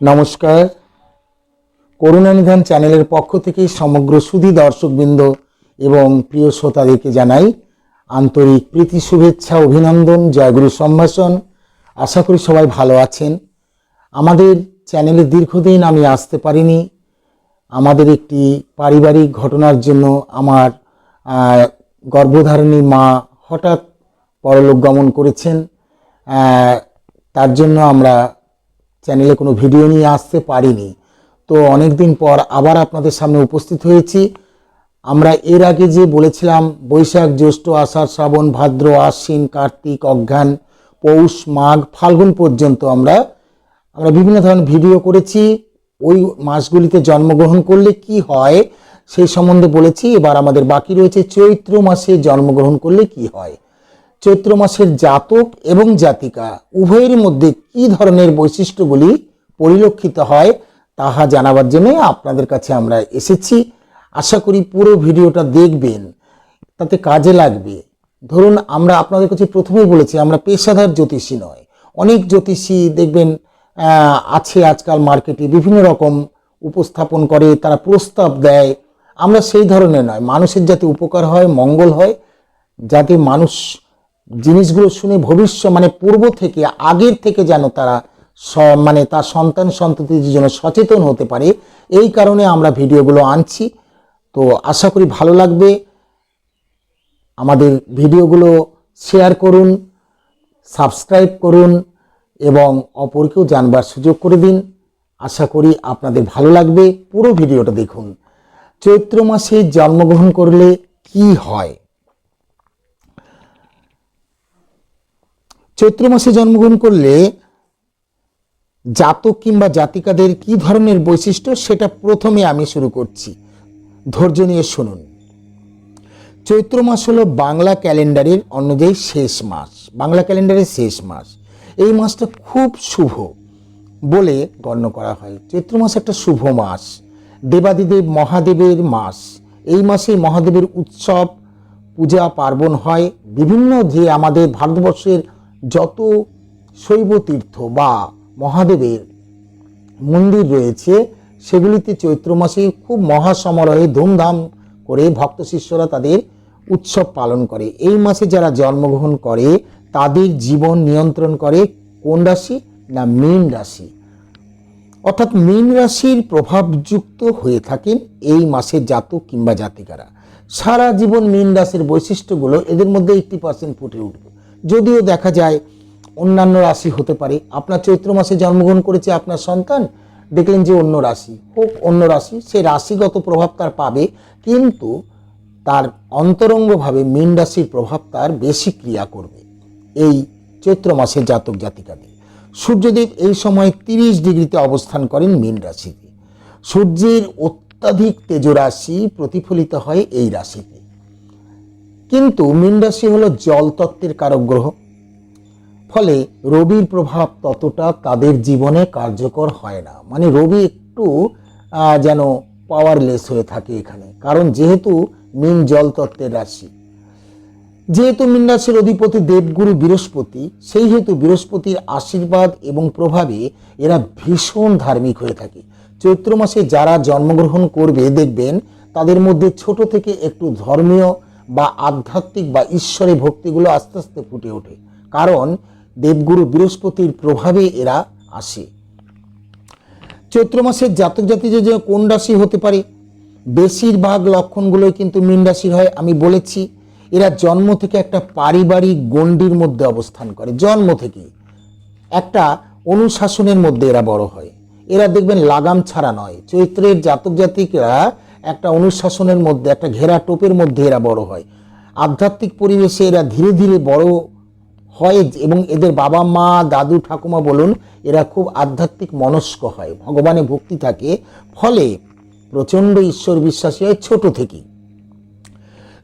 নমস্কার। করুণানিধান চ্যানেলের পক্ষ থেকে সমগ্র সুধী দর্শকবৃন্দ এবং প্রিয় শ্রোতাদেরকে জানাই আন্তরিক প্রীতি, শুভেচ্ছা, অভিনন্দন, জয়গুরু সম্ভাষণ। আশা করি সবাই ভালো আছেন। আমাদের চ্যানেলে দীর্ঘদিন আমি আসতে পারিনি। আমাদের একটি পারিবারিক ঘটনার জন্য আমার গর্ভধারণী মা হঠাৎ পরলোক গমন করেছেন। তার জন্য আমরা চ্যানেলে কোনো ভিডিও নিয়ে আসতে পারিনি। তো অনেক দিন পর আবার আপনাদের সামনে উপস্থিত হয়েছি। আমরা এর আগে যে বলেছিলাম, বৈশাখ, জ্যৈষ্ঠ, আষাঢ়, শ্রাবণ, ভাদ্র, আশ্বিন, কার্তিক অজ্ঞান পৌষ, মাঘ, ফাল্গুন পর্যন্ত আমরা আমরা বিভিন্ন ধরনের ভিডিও করেছি। ওই মাসগুলিতে জন্মগ্রহণ করলে কি হয় সেই সম্বন্ধে বলেছি। এবার আমাদের বাকি রয়েছে চৈত্র মাসে জন্মগ্রহণ করলে কি হয়। চৈত্র মাসের জাতক এবং জাতিকা উভয়ের মধ্যে কি ধরনের বৈশিষ্ট্যগুলি পরিলক্ষিত হয় তাহা জানাবার জন্য আপনাদের কাছে আমরা এসেছি। আশা করি পুরো ভিডিওটা দেখবেন, তাতে কাজে লাগবে। ধরুন আমরা আপনাদের কাছে প্রথমেই বলেছি, আমরা পেশাদার জ্যোতিষী নয়। অনেক জ্যোতিষী দেখবেন আছে আজকাল মার্কেটে, বিভিন্ন রকম উপস্থাপন করে, তারা প্রস্তাব দেয়। আমরা সেই ধরনের নয়। মানুষের যাতে উপকার হয়, মঙ্গল হয়, যাতে মানুষ জিনিসগুলো শুনে ভবিষ্যৎ মানে পূর্ব থেকে, আগের থেকে যেন তারা মানে তার সন্তান সন্ততির জন্য সচেতন হতে পারে। এই কারণে আমরা ভিডিওগুলো আনছি। তো আশা করি ভালো লাগবে। আমাদের ভিডিওগুলো শেয়ার করুন, সাবস্ক্রাইব করুন, এবং অপরকেও জানবার সুযোগ করে দিন। আশা করি আপনাদের ভালো লাগবে। পুরো ভিডিওটা দেখুন। চৈত্র মাসে জন্মগ্রহণ করলে কি হয়? চৈত্র মাসে জন্মগ্রহণ করলে জাতক কিংবা জাতিকাদের কি ধরনের বৈশিষ্ট্য সেটা প্রথমে আমি শুরু করছি। ধৈর্য নিয়ে শুনুন। চৈত্র মাস হলো বাংলা ক্যালেন্ডারের অনুযায়ী শেষ মাস। বাংলা ক্যালেন্ডারের শেষ মাস। এই মাসটা খুব শুভ বলে গণ্য করা হয়। চৈত্র মাস একটা শুভ মাস। দেবাদিদেব মহাদেবের মাস। এই মাসে মহাদেবের উৎসব, পূজা, পার্বণ হয়। বিভিন্ন যে আমাদের ভারতবর্ষের যত শৈবতীর্থ বা মহাদেবের মন্দির রয়েছে, সেগুলিতে চৈত্র মাসে খুব মহাসমারোহে ধুমধাম করে ভক্ত শিষ্যরা তাদের উৎসব পালন করে। এই মাসে যারা জন্মগ্রহণ করে, তাদের জীবন নিয়ন্ত্রণ করে কোন রাশি না মীন রাশি? অর্থাৎ মীন রাশির প্রভাবযুক্ত হয়ে থাকেন এই মাসের জাতক কিংবা জাতিকারা। সারা জীবন মীন রাশির বৈশিষ্ট্যগুলো এদের মধ্যে এইটটি পার্সেন্ট ফুটে উঠবে। যদিও দেখা যায় অন্যান্য রাশি হতে পারে। আপনার চৈত্র মাসে জন্মগ্রহণ করেছে আপনার সন্তান, দেখলেন যে অন্য রাশি হোক অন্য রাশি, সে রাশিগত প্রভাব তার পাবে, কিন্তু তার অন্তরঙ্গভাবে মীন রাশির প্রভাব তার বেশি ক্রিয়া করবে এই চৈত্র মাসে জাতক জাতিকাদের। সূর্যদেব এই সময় তিরিশ ডিগ্রিতে অবস্থান করেন মীন রাশিতে। সূর্যের অত্যাধিক তেজরাশি প্রতিফলিত হয় এই রাশিতে। কিন্তু মীন রাশি হলো জল তত্ত্বের কারক গ্রহ। ফলে রবির প্রভাব ততটা তাদের জীবনে কার্যকর হয় না। মানে রবি একটু যেন পাওয়ারলেস হয়ে থাকে এখানে। কারণ যেহেতু মীন জল তত্ত্বের রাশি। যেহেতু মীন রাশির অধিপতি দেবগুরু বৃহস্পতি, সেই হেতু বৃহস্পতির আশীর্বাদ এবং প্রভাবে এরা ভীষণ ধার্মিক হয়ে থাকে। চৈত্র মাসে যারা জন্মগ্রহণ করবে, দেখবেন তাদের মধ্যে ছোট থেকে একটু ধর্মীয় বা আধ্যাত্মিক বা ঈশ্বরে ভক্তিগুলো আস্তে আস্তে ফুটে ওঠে। কারণ দেবগুরু বৃহস্পতির প্রভাবে এরা আসে। চৈত্র মাসের জাতক জাতি যে কোন রাশি হতে পারে? বেশিরভাগ লক্ষণগুলোই কিন্তু মীন রাশির হয়, আমি বলেছি। এরা জন্ম থেকে একটা পারিবারিক গণ্ডির মধ্যে অবস্থান করে। জন্ম থেকেই। একটা অনুশাসনের মধ্যে এরা বড় হয়। এরা দেখবেন লাগাম ছাড়া নয়। চৈত্রের জাতক জাতিকরা একটা অনুশাসনের মধ্যে, একটা ঘেরা টোপের মধ্যে এরা বড় হয়। আধ্যাত্মিক পরিবেশে এরা ধীরে ধীরে বড় হয় এবং এদের বাবা মা, দাদু, ঠাকুমা বলুন, এরা খুব আধ্যাত্মিক মনস্ক হয়, ভগবানে ভক্তি থাকে। ফলে প্রচণ্ড ঈশ্বর বিশ্বাসী হয় ছোট থেকেই।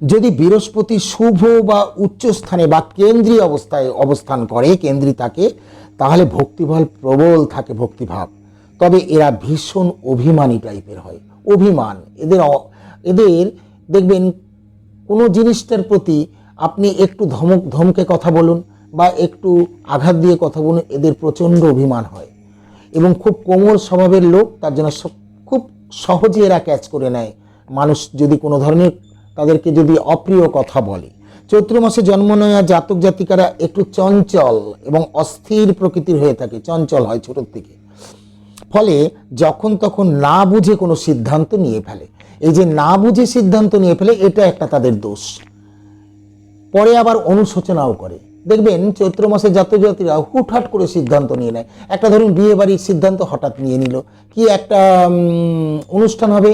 যদি বৃহস্পতি শুভ বা উচ্চ স্থানে বা কেন্দ্রীয় অবস্থায় অবস্থান করে কেন্দ্রী থাকে তাহলে ভক্তিভাব প্রবল থাকে, ভক্তিভাব। তবে এরা ভীষণ অভিমানী টাইপের হয়। অভিমান। এদের এদের, দেখবেন কোনো জিনিসটার প্রতি আপনি একটু ধমক, ধমকে কথা বলুন বা একটু আঘাত দিয়ে কথা বলুন, এদের প্রচণ্ড অভিমান হয়। এবং খুব কোমল স্বভাবের লোক, তার জন্য খুব সহজে এরা ক্যাচ করে নেয়। মানুষ যদি কোনো ধরনের তাদেরকে যদি অপ্রিয় কথা বলে। চৈত্র মাসে জন্ম নেওয়া জাতক জাতিকারা একটু চঞ্চল এবং অস্থির প্রকৃতির হয়ে থাকে। চঞ্চল হয় ছোটোর থেকে। ফলে যখন তখন না বুঝে কোনো সিদ্ধান্ত নিয়ে ফেলে। এই যে না বুঝে সিদ্ধান্ত নিয়ে ফেলে, এটা একটা তাদের দোষ। পরে আবার অনুশোচনাও করে। দেখবেন চৈত্র মাসে জাতীয়জাতিরা হুটহাট করে সিদ্ধান্ত নিয়ে নেয়। একটা ধরুন বিয়ে বাড়ির সিদ্ধান্ত হঠাৎ নিয়ে নিল, কি একটা অনুষ্ঠান হবে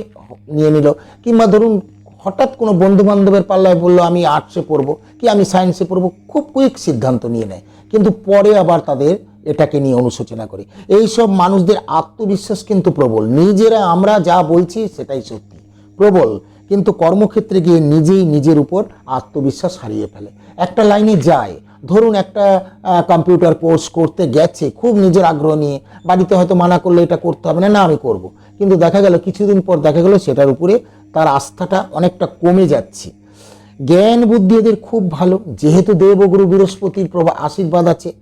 নিয়ে নিল, কিংবা ধরুন হঠাৎ কোনো বন্ধু বান্ধবের পাল্লায় বলল, আমি আর্টসে পড়ব। কি আমি সায়েন্সে পড়ব? খুব কুইক সিদ্ধান্ত নিয়ে নেয়। কিন্তু পরে আবার তাদের এটাকে নিয়ে অনুশোচনা করে। এইসব মানুষদের আত্মবিশ্বাস কিন্তু প্রবল। নিজেরা আমরা যা বলছি সেটাই সত্যি। প্রবল। কিন্তু কর্মক্ষেত্রে গিয়ে নিজেই নিজের উপর আত্মবিশ্বাস হারিয়ে ফেলে। একটা লাইনে যায়। ধরুন একটা কম্পিউটার কোর্স করতে গেছে, খুব নিজের আগ্রহ নিয়ে। বাড়িতে হয়তো মানা করলে এটা করতে হবে না না, আমি করব। কিন্তু দেখা গেল, কিছুদিন পর দেখা গেল সেটার উপরে তার আস্থাটা অনেকটা কমে যাচ্ছে। জ্ঞান বুদ্ধি এদের খুব ভালো। যেহেতু দেবগুরু বৃহস্পতির প্রভা আশীর্বাদ আছে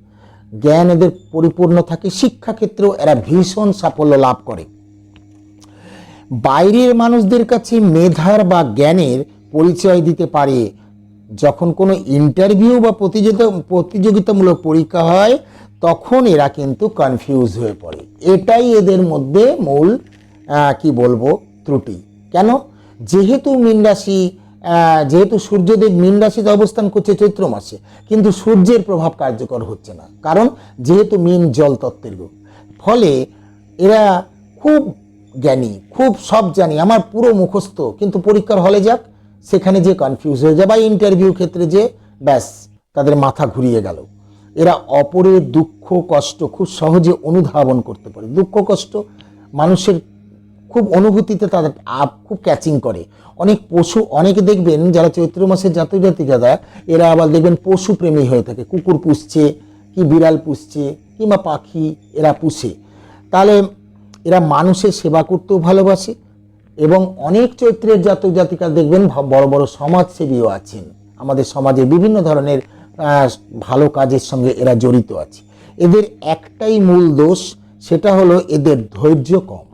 জ্ঞান এদের পরিপূর্ণ থাকে, শিক্ষাক্ষেত্রেও এরা ভীষণ সাফল্য লাভ করে। বাইরের মানুষদের কাছে মেধার বা জ্ঞানের পরিচয় দিতে পারে। যখন কোনো ইন্টারভিউ বা প্রতিযোগিতা, প্রতিযোগিতামূলক পরীক্ষা হয়, তখন এরা কিন্তু কনফিউজ হয়ে পড়ে। এটাই এদের মধ্যে মূল কি বলব, ত্রুটি। কেন? যেহেতু মীন যেহেতু সূর্যদেব মীন রাশিতে অবস্থান করছে চৈত্র মাসে, কিন্তু সূর্যের প্রভাব কার্যকর হচ্ছে না। কারণ যেহেতু মীন জল তত্ত্বের রূপ। ফলে এরা খুব জ্ঞানী, খুব সব জানি, আমার পুরো মুখস্থ, কিন্তু পরীক্ষার হলে যাক, সেখানে যে কনফিউজ হয়ে যায় বা ইন্টারভিউ ক্ষেত্রে যে ব্যাস, তাদের মাথা ঘুরিয়ে গেল। এরা অপরের দুঃখ, কষ্ট খুব সহজে অনুধাবন করতে পারে। দুঃখ, কষ্ট মানুষের খুব অনুভূতিতে তাদের আপ খুব ক্যাচিং করে। অনেক পশু, অনেকে দেখবেন যারা চৈত্র মাসের জাতীয় জাতিকাদা এরা আবার দেখবেন পশু প্রেমী হয়ে থাকে। কুকুর পুষছে, কি বিড়াল পুষছে, কিংবা পাখি, এরা পুষে। তাহলে এরা মানুষের সেবা করতেও ভালোবাসে এবং অনেক চৈত্রের জাতক জাতিকা দেখবেন বড় বড় সমাজসেবীও আছেন। আমাদের সমাজে বিভিন্ন ধরনের ভালো কাজের সঙ্গে এরা জড়িত আছে। এদের একটাই মূল দোষ, সেটা হলো এদের ধৈর্য কম।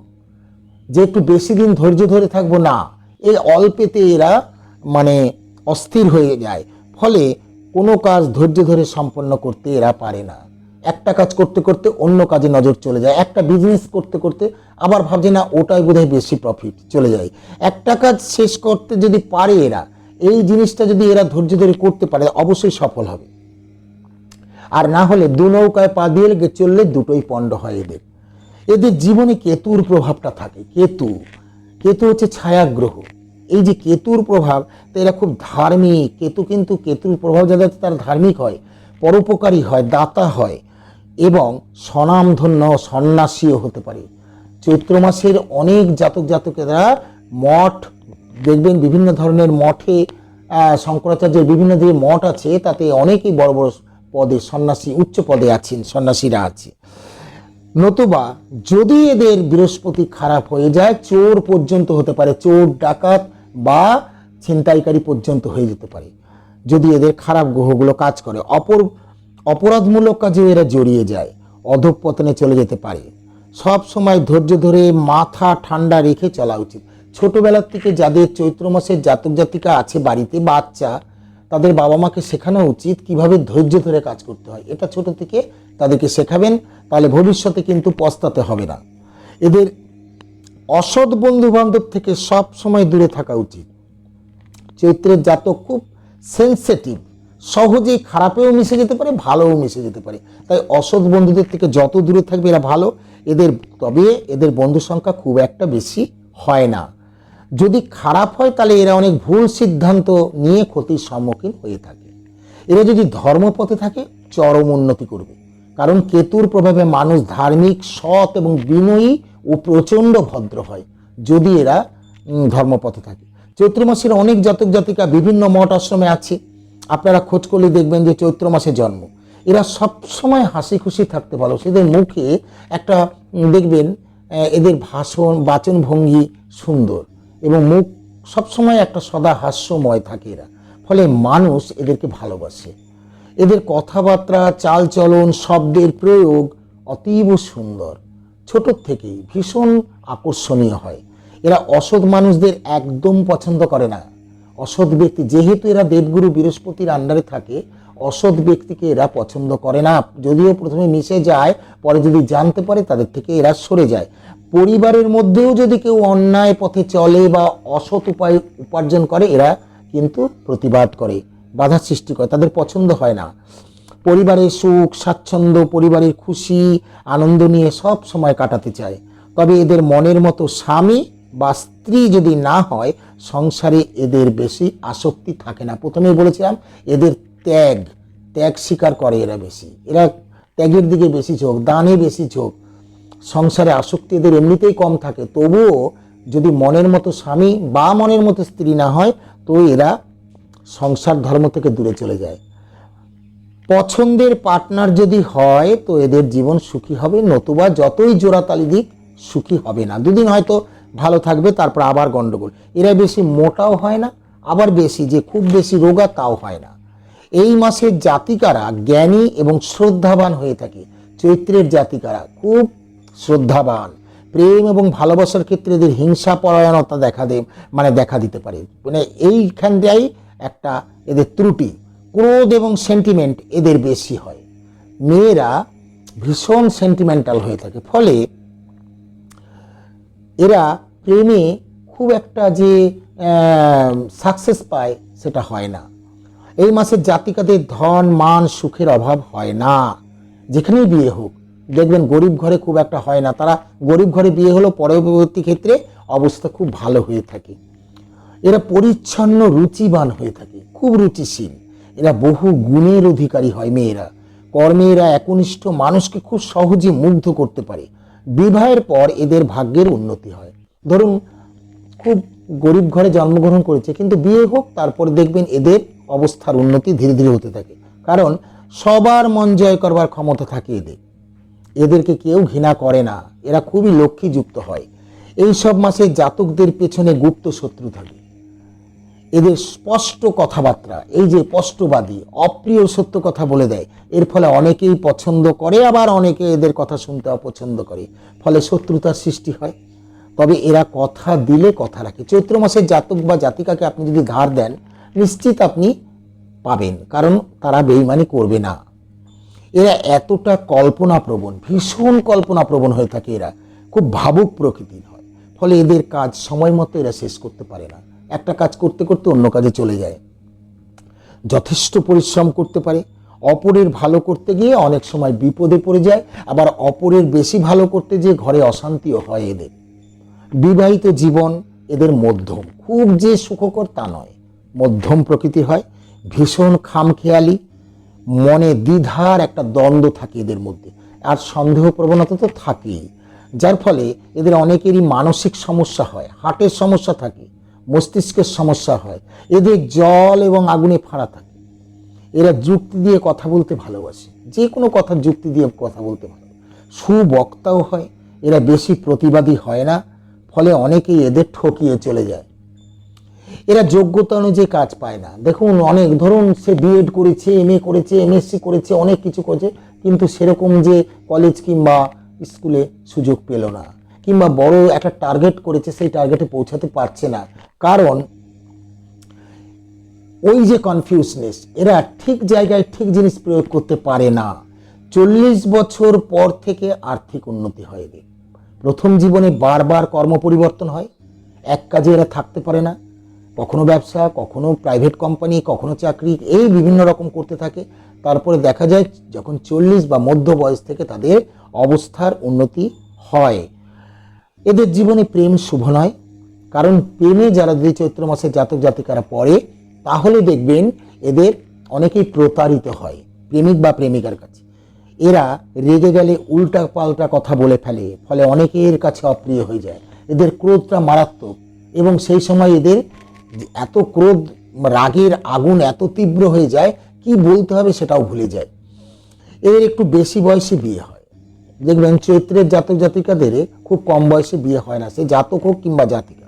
যে একটু বেশি দিন ধৈর্য ধরে থাকব না, এই অল্পেতে এরা মানে অস্থির হয়ে যায়। ফলে কোনো কাজ ধৈর্য ধরে সম্পন্ন করতে এরা পারে না। একটা কাজ করতে করতে অন্য কাজে নজর চলে যায়। একটা বিজনেস করতে করতে আবার ভাবছে, না, ওটাই বোধহয় বেশি প্রফিট চলে যায়। একটা কাজ শেষ করতে যদি পারে এরা, এই জিনিসটা যদি এরা ধৈর্য ধরে করতে পারে, অবশ্যই সফল হবে। আর না হলে দু নৌকায় পা দিয়ে চললে দুটোই পণ্ড হয় এদের। এদের জীবনে কেতুর প্রভাবটা থাকে, কেতু। কেতু হচ্ছে ছায়াগ্রহ। এই যে কেতুর প্রভাব, তো এরা খুব ধার্মিক। কেতু কিন্তু কেতুর প্রভাব যাদের তারা ধার্মিক হয়, পরোপকারী হয়, দাতা হয় এবং স্বনামধন্য সন্ন্যাসীও হতে পারে। চৈত্র মাসের অনেক জাতক জাতকেরা মঠ, দেখবেন বিভিন্ন ধরনের মঠে শঙ্করাচার্যের বিভিন্ন যে মঠ আছে, তাতে অনেকেই বড় বড় পদে সন্ন্যাসী, উচ্চ পদে আছেন, সন্ন্যাসীরা আছে। নতুবা যদি এদের বৃহস্পতি খারাপ হয়ে যায়, চোর পর্যন্ত হতে পারে। চোর, ডাকাত বা ছিনতাইকারী পর্যন্ত হয়ে যেতে পারে। যদি এদের খারাপ গ্রহগুলো কাজ করে, অপর, অপরাধমূলক কাজে এরা জড়িয়ে যায়, অধঃপতনে চলে যেতে পারে। সব সময় ধৈর্য ধরে মাথা ঠান্ডা রেখে চলা উচিত। ছোটবেলার থেকে যাদের চৈত্র মাসের জাতক জাতিকা আছে বাড়িতে, বাচ্চা তাদের বাবা মাকে শেখানো উচিত কীভাবে ধৈর্য ধরে কাজ করতে হয়। এটা ছোট থেকে তাদেরকে শেখাবেন, তাহলে ভবিষ্যতে কিন্তু পস্তাতে হবে না। এদের অসৎ বন্ধু বান্ধব থেকে সব সময় দূরে থাকা উচিত। চৈত্রের জাতক খুব সেন্সিটিভ সহজেই খারাপেও মিশে যেতে পারে, ভালোও মিশে যেতে পারে। তাই অসৎ বন্ধুদের থেকে যত দূরে থাকবে এরা ভালো। এদের, তবে এদের বন্ধু সংখ্যা খুব একটা বেশি হয় না। যদি খারাপ হয়, তাহলে এরা অনেক ভুল সিদ্ধান্ত নিয়ে ক্ষতির সম্মুখীন হয়ে থাকে। এরা যদি ধর্মপথে থাকে, চরম উন্নতি করবে। কারণ কেতুর প্রভাবে মানুষ ধার্মিক, সৎ এবং বিনয়ী ও প্রচণ্ড ভদ্র হয়, যদি এরা ধর্মপথে থাকে। চৈত্র মাসের অনেক জাতক জাতিকা বিভিন্ন মঠ আশ্রমে আছে। আপনারা খোঁজ করলে দেখবেন যে চৈত্র মাসে জন্ম। এরা সব সময় হাসি খুশি থাকতে ভালো এদের মুখে একটা দেখবেন এদের ভাষণ বাচন ভঙ্গি সুন্দর। এবং মুখ সবসময় একটা সদা হাস্যময় থাকে এরা। ফলে মানুষ এদেরকে ভালোবাসে। এদের কথাবার্তা, চালচলন, শব্দের প্রয়োগ অতীব সুন্দর। ছোটোর থেকেই ভীষণ আকর্ষণীয় হয়। এরা অসৎ মানুষদের একদম পছন্দ করে না। অসৎ ব্যক্তি, যেহেতু এরা দেবগুরু বৃহস্পতির আন্ডারে থাকে, অসৎ ব্যক্তিকে এরা পছন্দ করে না। যদিও প্রথমে মিশে যায়, পরে যদি জানতে পারে, তাদের থেকে এরা সরে যায়। পরিবারের মধ্যেও যদি কেউ অন্যায় পথে চলে বা অসৎ উপায় উপার্জন করে, এরা কিন্তু প্রতিবাদ করে, বাধা সৃষ্টি করে, তাদের পছন্দ হয় না। পরিবারের সুখ, স্বাচ্ছন্দ্য, পরিবারের খুশি, আনন্দ নিয়ে সব সময় কাটাতে চায়। তবে এদের মনের মতো স্বামী বা স্ত্রী যদি না হয়, সংসারে এদের বেশি আসক্তি থাকে না। প্রথমেই বলেছিলাম, এদের ত্যাগ ত্যাগ স্বীকার করে এরা বেশি। এরা ত্যাগের দিকে বেশি ঝোঁক, দানে বেশি ঝোঁক। সংসারে আসক্তি এদের এমনিতেই কম থাকে, তবুও যদি মনের মতো স্বামী বা মনের মতো স্ত্রী না হয়, তো এরা সংসার ধর্ম থেকে দূরে চলে যায়। পছন্দের পার্টনার যদি হয়, তো এদের জীবন সুখী হবে, নতুবা যতই জোড়াতালি দিক, সুখী হবে না। দুদিন হয়তো ভালো থাকবে, তারপর আবার গন্ডগোল। এরা বেশি মোটাও হয় না, আবার বেশি, যে খুব বেশি রোগা তাও হয় না। এই মাসের জাতিকারা জ্ঞানী এবং শ্রদ্ধাবান হয়ে থাকে, চৈত্রের জাতিকারা। খুব শ্রদ্ধাবান। প্রেম এবং ভালোবাসার ক্ষেত্রে এদের হিংসা পরায়ণতা দেখা দে মানে দেখা দিতে পারে। মানে এইখানটাই একটা এদের ত্রুটি। ক্রোধ এবং সেন্টিমেন্ট এদের বেশি হয়। মেয়েরা ভীষণ সেন্টিমেন্টাল হয়ে থাকে। ফলে এরা প্রেমে খুব একটা যে সাকসেস পায় সেটা হয় না। এই মাসের জাতিকাদের ধন, মান, সুখের অভাব হয় না। যেখানেই বিয়ে হোক। দেখবেন গরিব ঘরে খুব একটা হয় না। তারা গরিব ঘরে বিয়ে হলো পরবর্তী ক্ষেত্রে অবস্থা খুব ভালো হয়ে থাকে। এরা পরিচ্ছন্ন, রুচিবান হয়ে থাকে, খুব রুচিশীল। এরা বহু গুণের অধিকারী হয় মেয়েরা। কর্মে এরা একনিষ্ঠ মানুষকে খুব সহজে মুগ্ধ করতে পারে। বিবাহের পর এদের ভাগ্যের উন্নতি হয়। ধরুন, খুব গরিব ঘরে জন্মগ্রহণ করেছে, কিন্তু বিয়ে হোক, তারপর দেখবেন এদের অবস্থার উন্নতি ধীরে ধীরে হতে থাকে। কারণ সবার মন জয় করবার ক্ষমতা থাকে এদের। এদেরকে কেউ ঘৃণা করে না। এরা খুবই লক্ষ্মীযুক্ত হয়। এই সব মাসে জাতকদের পেছনে গুপ্ত শত্রু থাকে। এদের স্পষ্ট কথাবার্তা, এই যে স্পষ্টবাদী, অপ্রিয় সত্য কথা বলে দেয়, এর ফলে অনেকেই পছন্দ করে, আবার অনেকে এদের কথা শুনতে অপছন্দ করে। ফলে শত্রুতার সৃষ্টি হয়। তবে এরা কথা দিলে কথা রাখে। চৈত্র মাসের জাতক বা জাতিকাকে আপনি যদি ধার দেন, নিশ্চিত আপনি পাবেন, কারণ তারা বেইমানি করবে না। এরা এতটা কল্পনাপ্রবণ, ভীষণ কল্পনাপ্রবণ হয়ে থাকে এরা। খুব ভাবুক প্রকৃতির হয়। ফলে এদের কাজ সময় মতো এরা শেষ করতে পারে না। একটা কাজ করতে করতে অন্য কাজে চলে যায়। যথেষ্ট পরিশ্রম করতে পারে। অপরের ভালো করতে গিয়ে অনেক সময় বিপদে পড়ে যায়। আবার অপরের বেশি ভালো করতে গিয়ে ঘরে অশান্তিও হয় এদের। বিবাহিত জীবন এদের মধ্যম। খুব যে সুখকর তা নয়। মধ্যম প্রকৃতির হয়। ভীষণ খামখেয়ালি মনে দ্বিধার একটা দ্বন্দ্ব থাকে এদের মধ্যে। আর সন্দেহ প্রবণতা তো থাকেই। যার ফলে এদের অনেকেরই মানসিক সমস্যা হয়, হার্টের সমস্যা থাকে, মস্তিষ্কের সমস্যা হয়, এদের জল এবং আগুনে ফাঁড়া থাকে। এরা যুক্তি দিয়ে কথা বলতে ভালোবাসে, যে কোনো কথা যুক্তি দিয়ে কথা বলতে ভালো। সুবক্তাও হয়, এরা বেশি প্রতিবাদী হয় না, ফলে অনেকেই এদের ঠকিয়ে চলে যায়। এরা যোগ্যতা অনুযায়ী কাজ পায় না। দেখুন, অনেক, ধরুন সে বিএড করেছে এম করেছে এমএসসি করেছে, অনেক কিছু করেছে, কিন্তু সেরকম যে কলেজ কিংবা স্কুলে সুযোগ পেল না। কিংবা বড় একটা টার্গেট করেছে, সেই টার্গেটে পৌঁছাতে পারছে না। কারণ, ওই যে কনফিউজনেস এরা ঠিক জায়গায় ঠিক জিনিস প্রয়োগ করতে পারে না। চল্লিশ বছর পর থেকে আর্থিক উন্নতি হয় প্রথম জীবনে বারবার কর্ম পরিবর্তন হয়, এক কাজে এরা থাকতে পারে না। কখনো ব্যবসা, কখনো প্রাইভেট কোম্পানি কখনো চাকরি, এই বিভিন্ন রকম করতে থাকে। তারপরে দেখা যায় যখন চল্লিশ বা মধ্য বয়স থেকে তাদের অবস্থার উন্নতি হয়। এদের জীবনে প্রেম শুভ নয়। কারণ প্রেমে যারা যদি চৈত্র মাসে জাতক জাতিকারা পড়ে, তাহলে দেখবেন এদের অনেকেই প্রতারিত হয়, প্রেমিক বা প্রেমিকার কাছে। এরা রেগে গেলে উল্টা পাল্টা কথা বলে ফেলে, ফলে অনেকের কাছে অপ্রিয় হয়ে যায়। এদের ক্রোধটা মারাত্মক এবং সেই সময় এদের এত ক্রোধ, রাগের আগুন এত তীব্র হয়ে যায়, কি বলতে হবে সেটাও ভুলে যায়। এদের একটু বেশি বয়সে বিয়ে হয়। দেখবেন চৈত্রের জাতক জাতিকাদের খুব কম বয়সে বিয়ে হয় না, সে জাতক হোক কিংবা জাতিকা।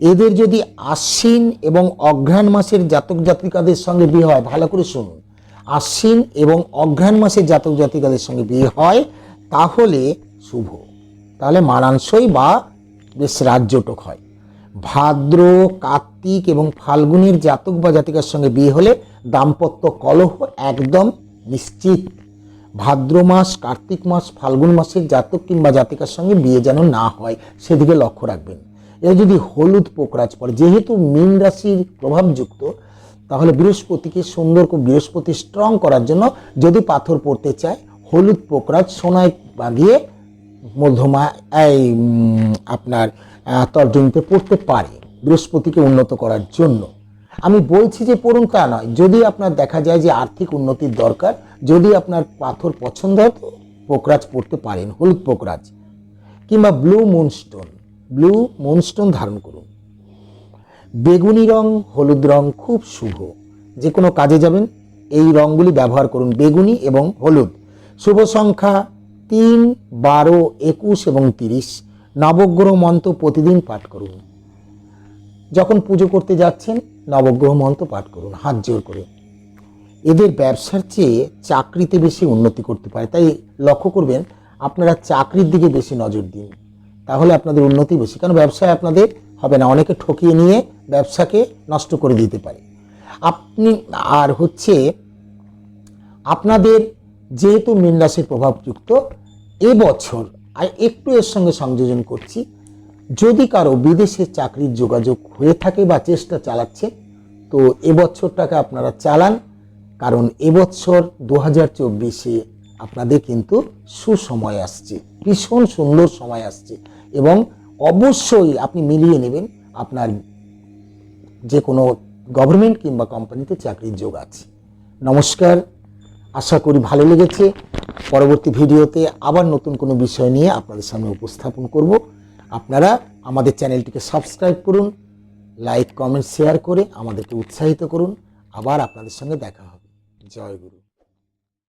এদের যদি আশ্বিন এবং অঘ্রাণ মাসের জাতক জাতিকাদের সঙ্গে বিয়ে হয়, ভালো করে শুনুন। আশ্বিন এবং অঘ্রাণ মাসের জাতক জাতিকাদের সঙ্গে বিয়ে হয়, তাহলে শুভ। তাহলে মানানসই বা বেশ রাজ্যটক হয়। ভাদ্র, কার্তিক এবং ফাল্গুনের জাতক বা জাতিকার সঙ্গে বিয়ে হলে দাম্পত্য কলহ একদম নিশ্চিত। ভাদ্র মাস, কার্তিক মাস, ফাল্গুন মাসের জাতক কিংবা জাতিকার সঙ্গে বিয়ে যেন না হয়, সেদিকে লক্ষ্য রাখবেন। এর যদি হলুদ পোকরাজ পড়ে, যেহেতু মীন রাশির প্রভাবযুক্ত, তাহলে বৃহস্পতিকে সুন্দর করে বৃহস্পতি স্ট্রং করার জন্য যদি পাথর পড়তে চায়, হলুদ পোকরাজ সোনায় বাঁধিয়ে মধ্যমা এই আপনার তর্জনীতে পড়তে পারে বৃহস্পতিকে উন্নত করার জন্য। আমি বলছি যে পড়ুন তা নয়, যদি আপনার দেখা যায় যে আর্থিক উন্নতির দরকার, যদি আপনার পাথর পছন্দ হয় তো পোকরাজ পড়তে পারেন, হলুদ পোকরাজ, কিংবা ব্লু মুনস্টোন ব্লু মুনস্টোন ধারণ করুন। বেগুনি রং, হলুদ রং খুব শুভ, যে কোনো কাজে যাবেন, এই রঙগুলি ব্যবহার করুন, বেগুনি এবং হলুদ। শুভ সংখ্যা তিন, বারো, একুশ এবং তিরিশ। নবগ্রহ মন্ত্র প্রতিদিন পাঠ করুন। যখন পুজো করতে যাচ্ছেন, নবগ্রহ মন্ত্র পাঠ করুন, হাত জোর করে। এদের ব্যবসার চেয়ে চাকরিতে বেশি উন্নতি করতে পারে। তাই লক্ষ্য করবেন, আপনারা চাকরির দিকে বেশি নজর দিন। তাহলে আপনাদের উন্নতি বেশি। কারণ ব্যবসায় আপনাদের হবে না, অনেকে ঠকিয়ে নিয়ে ব্যবসাকে নষ্ট করে দিতে পারে। আপনি, আর হচ্ছে, আপনাদের যেহেতু মীন প্রভাবযুক্ত, এবছর আর একটু এর সঙ্গে সংযোজন করছি। যদি কারও বিদেশে চাকরির যোগাযোগ হয়ে থাকে বা চেষ্টা চালাচ্ছে, তো এবছরটাকে আপনারা চালান, কারণ এবছর দু হাজার চব্বিশে আপনাদের কিন্তু সুসময় আসছে, ভীষণ সুন্দর সময় আসছে এবং অবশ্যই আপনি মিলিয়ে নেবেন আপনার যে কোনো গভর্নমেন্ট কিংবা কোম্পানিতে চাকরির যোগ আছে। নমস্কার আশা করি ভালো লেগেছে। পরবর্তী ভিডিওতে আবার নতুন কোনো বিষয় নিয়ে আপনাদের সামনে উপস্থাপন করব। আপনারা আমাদের চ্যানেলটিকে সাবস্ক্রাইব করুন, লাইক, কমেন্ট, শেয়ার করে আমাদেরকে উৎসাহিত করুন। আবার আপনাদের সঙ্গে দেখা হবে। জয় গুরু।